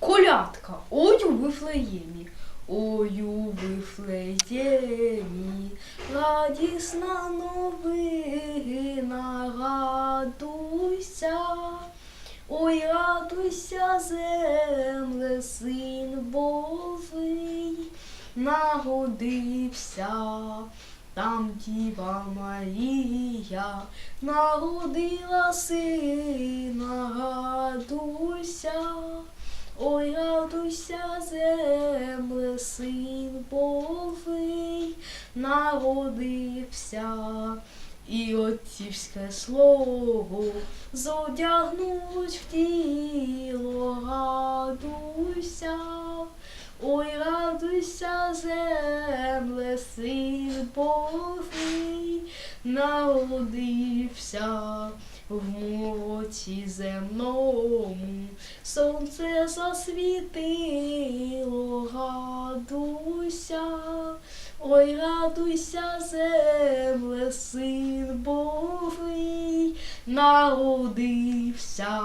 Колядка, ой у Вифлеємі, ой у Вифлеємі, радісна новина, радуйся, ой, радуйся, земле, син Божий, нагодився. Там Діва Марія. Народила сина, ой, радуйся, земле, син Божий народився. І отцівське слово зодягнуть в тіло, радуйся. Ой, радуйся, земле, син Божий народився в моці земному, сонце засвітило, радуйся, ой, радуйся, земле, син Божий народився.